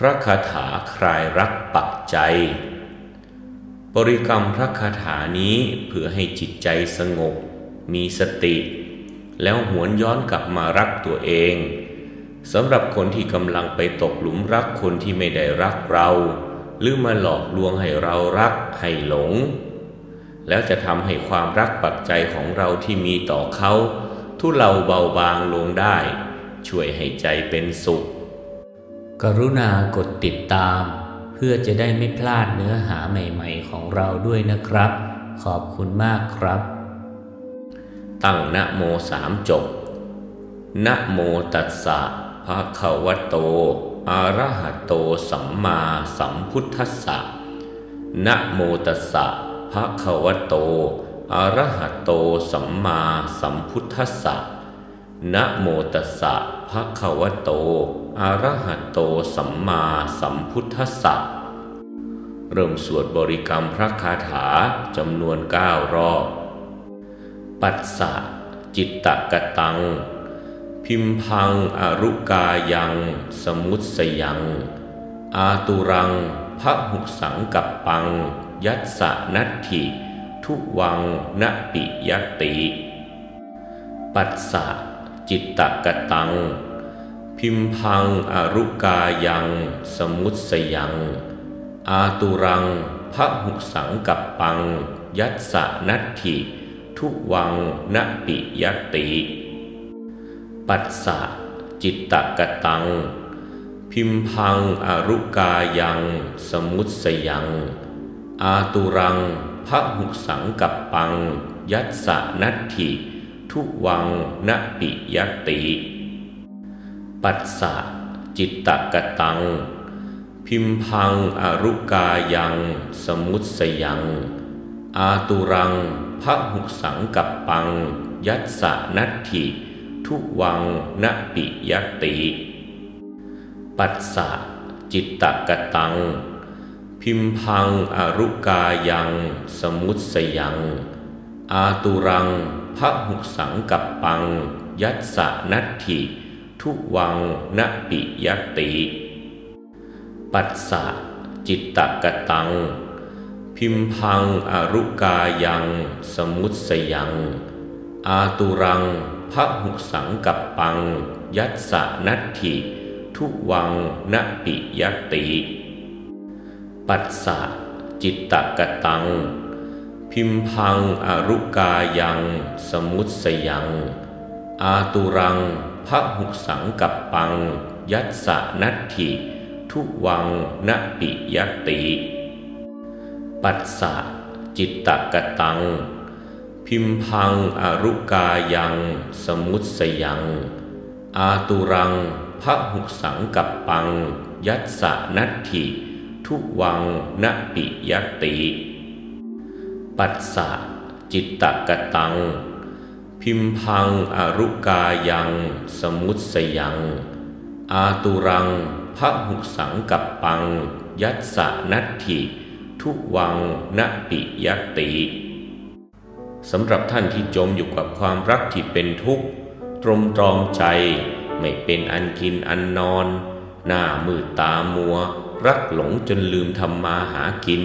พระคาถาคลายรักปักใจ บริกรรมพระคาถานี้เพื่อให้จิตใจสงบ มีสติ แล้วหวนย้อนกลับมารักตัวเองสำหรับคนที่กำลังไปตกหลุมรักคนที่ไม่ได้รักเรา หรือมาหลอกลวงให้เรารักให้หลง แล้วจะทำให้ความรักปักใจของเราที่มีต่อเขา ทุเลาเบาบางลงได้ ช่วยให้ใจเป็นสุข กรุณากดติดตาม เพื่อจะได้ไม่พลาดเนื้อหาใหม่ๆของเราด้วยนะครับ ขอบคุณมากครับ ตั้งนะโมสามจบนะโมตัสสะภะคะวะโต อะระหะโตสัมมาสัมพุทธัสสะนะโมตัสสะภะคะวะโต อะระหะโตสัมมาสัมพุทธัสสะนะโมตัสสะภะคะวะโต อระหะโตสัมมาสัมพุทธัสสะเริ่มสวดบริกรรมพระคาถาจำนวนเก้ารอบ ปัสสะจิตตกตัง พิมพังอรุกายัง สมุตสยัง อาตุรังพระหุสังกับปัง ยัสสะนัตถิ ทุวังนปิยติ ปัสสะจิตตกตัง พิมพังอรุกายัง สมุตสยัง อาตุรังพระหุสังกับปัง ยัสสะนัตถิทุวังนปิยติ ปัสสะจิตตกตัง พิมพังอรุกายัง สมุตสยัง อาตุรังพระหุสังกับปัง ยัสสะนัตถิทุวังนปิยติ ปัสสะจิตตกตัง พิมพังอรุกายัง สมุตสยัง อาตุรังพระหุสังกับปัง ยัสสะนัตถิ ทุวังนปิยติ ปัสสะจิตตกตัง พิมพังอรุกายัง สมุตสยัง อาตุรังพระหุสังกับปัง ยัสสะนัตถิ ทุวังนปิยติ ปัสสะจิตตกตัง พิมพังอรุกายัง สมุตสยัง อาตุรังพระหุสังกับปัง ยัสสะนัตถิ ทุวังนปิยติ ปัสสะจิตตกตัง พิมพังอรุกายัง สมุตสยัง อาตุรังพระหุสังกับปัง ยัสสนัตถิ ทุวังนปิยติ ปัสสะจิตตกตัง พิมพังอรุกายัง สมุตสยัง อาตุรังพระหุสังกับปัง ยัสสนัตถิ ทุวังนปิยติ ปัสสะจิตตกตัง พิมพังอรุกายัง สมุตสยัง อาตุรังพระหุสังกับปัง ยัสสนัตถิ ทุวังนปิยติสำหรับท่านที่จมอยู่กับความรักที่เป็นทุกข์ ตรมตรอมใจ ไม่เป็นอันกินอันนอน หน้ามืดตามัว รักหลงจนลืมทำมาหากิน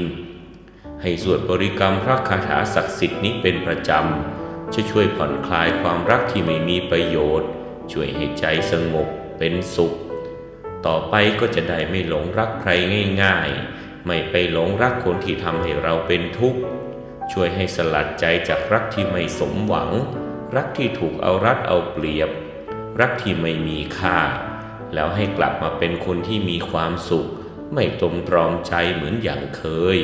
ให้สวดบริกรรมพระคาถาศักดิ์สิทธิ์นี้เป็นประจำ จะช่วยผ่อนคลายความรักที่ไม่มีประโยชน์ ช่วยให้ใจสงบเป็นสุข ต่อไปก็จะได้ไม่หลงรักใครง่ายๆ ไม่ไปหลงรักคนที่ทำให้เราเป็นทุกข์ ช่วยให้สลัดใจจากรักที่ไม่สมหวัง รักที่ถูกเอารัดเอาเปรียบ รักที่ไม่มีค่า แล้วให้กลับมาเป็นคนที่มีความสุข ไม่ตรมตรอมใจเหมือนอย่างเคย